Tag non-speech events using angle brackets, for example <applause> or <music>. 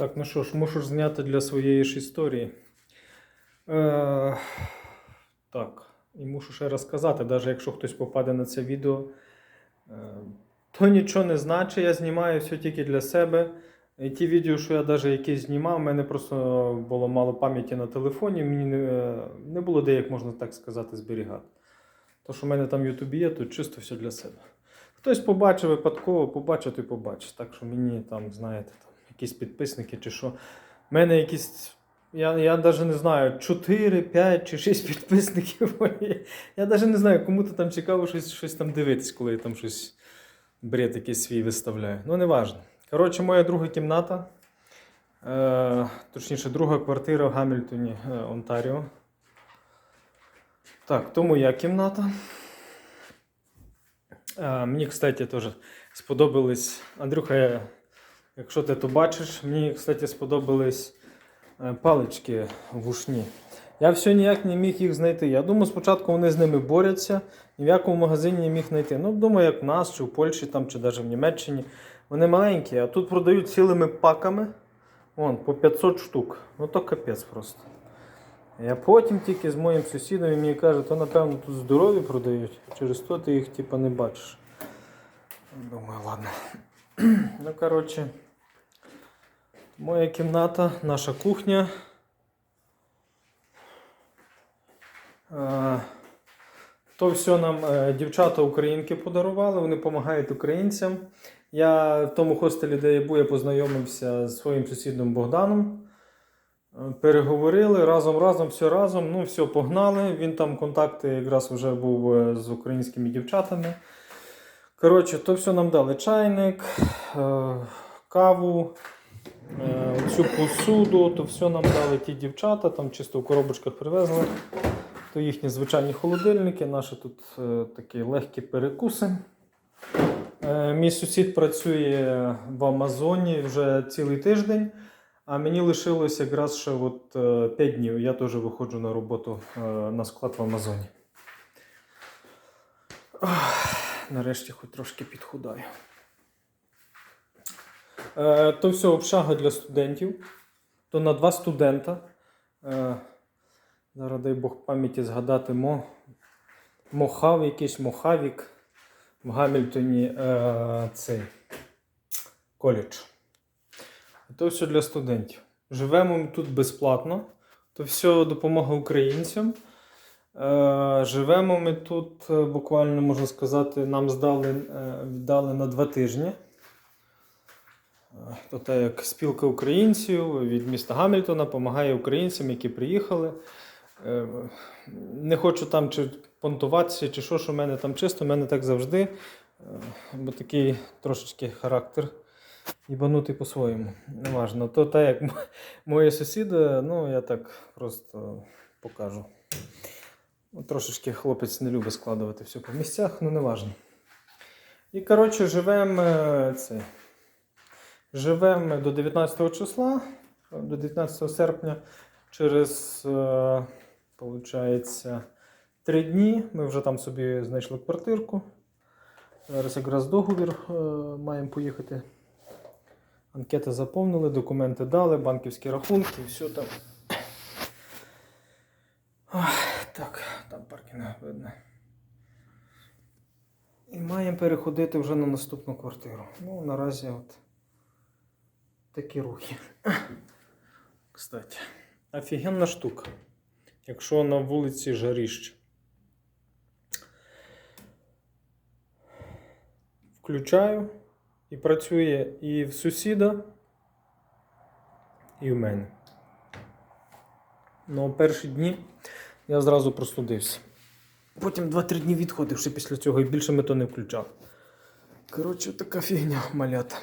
Так, ну що ж, мушу ж зняти для своєї ж історії. Е, так, і мушу ще розказати, навіть якщо хтось попаде на це відео, е, то нічого не значить, я знімаю все тільки для себе. І ті відео, що я навіть якісь знімав, в мене просто було мало пам'яті на телефоні, мені не, не було де, як можна так сказати, зберігати. То, що в мене там в Ютубі є, то чисто все для себе. Хтось побачив випадково, побачив, й побачить. Так що мені там, знаєте, якісь підписники чи що. У мене якісь. Я, я навіть не знаю, 4, 5 чи 6 підписників. <laughs> Я навіть не знаю, кому то там цікаво щось, щось там дивитись, коли я там щось бред якийсь свій виставляю. Ну, не важливо. Коротше, моя друга кімната. Е, точніше, друга квартира в Гамільтоні, е, Онтаріо. Так, то моя кімната. Е, мені, кстати, теж сподобались. Андрюха, я- якщо ти то бачиш, мені, кстати, сподобались е, палички вушні. Я все ніяк не міг їх знайти. Я думаю, спочатку вони з ними борються, ні в якому магазині не міг знайти. Ну, думаю, як в нас, чи в Польщі, там, чи навіть в Німеччині. Вони маленькі, а тут продають цілими паками. Вон, по 500 штук. Ну то капець просто. Я потім тільки з моїм сусідом він мені каже, то напевно тут здорові продають, через то ти їх типа не бачиш. Думаю, ладно. <clears throat> ну, коротше, моя кімната, наша кухня. Е, То все нам е, дівчата українки подарували, вони допомагають українцям. Я в тому хостелі, де я був, я познайомився з своїм сусідом Богданом. Е, Переговорили разом, разом, все разом. Ну, все, погнали. Він там контакти якраз вже був з українськими дівчатами. Коротше, то все нам дали чайник, каву, цю посуду, то все нам дали ті дівчата, там чисто в коробочках привезли. То їхні звичайні холодильники, наші тут е, такі легкі перекуси. Е, мій сусід працює в Амазоні вже цілий тиждень, а мені лишилось якраз ще от, е, 5 днів. Я теж виходжу на роботу е, на склад в Амазоні. Ах, Нарешті хоч трошки підхудаю. Е, то все общага для студентів. То на два студента. Е, зараз дай Бог пам'яті згадати Мо, Мохав, якийсь Мохавік в Гамільтоні е, цей коледж. То все для студентів. Живемо ми тут безплатно. То все допомога українцям. Е, живемо ми тут буквально можна сказати, нам здали, віддали на два тижні. То те, як спілка українців від міста Гамільтона допомагає українцям, які приїхали. Е, Не хочу там чи понтуватися, чи що, що в мене там чисто, в мене так завжди. Е, Бо такий трошечки характер їбанутий по-своєму. Неважно. То так, як м- мої сусіди, ну я так просто покажу. Ну, Трошечки хлопець не любить складувати все по місцях, ну не важно. І коротше, живемо е, Живемо до 19 числа, до 19 серпня, через, е, получається, 3 дні. Ми вже там собі знайшли квартирку. Зараз якраз договір е, маємо поїхати. Анкети заповнили, документи дали, банківські рахунки, все там. Так, там паркінг видно. І маємо переходити вже на наступну квартиру. Ну, наразі от такі рухи. Кстати, офігенна штука. Якщо на вулиці жаріще. Включаю і працює і в сусіда, і в мене. Ну, перші дні я зразу простудився. Потім 2-3 дні відходив ще після цього і більше ми то не включав. Коротше, така фігня малята.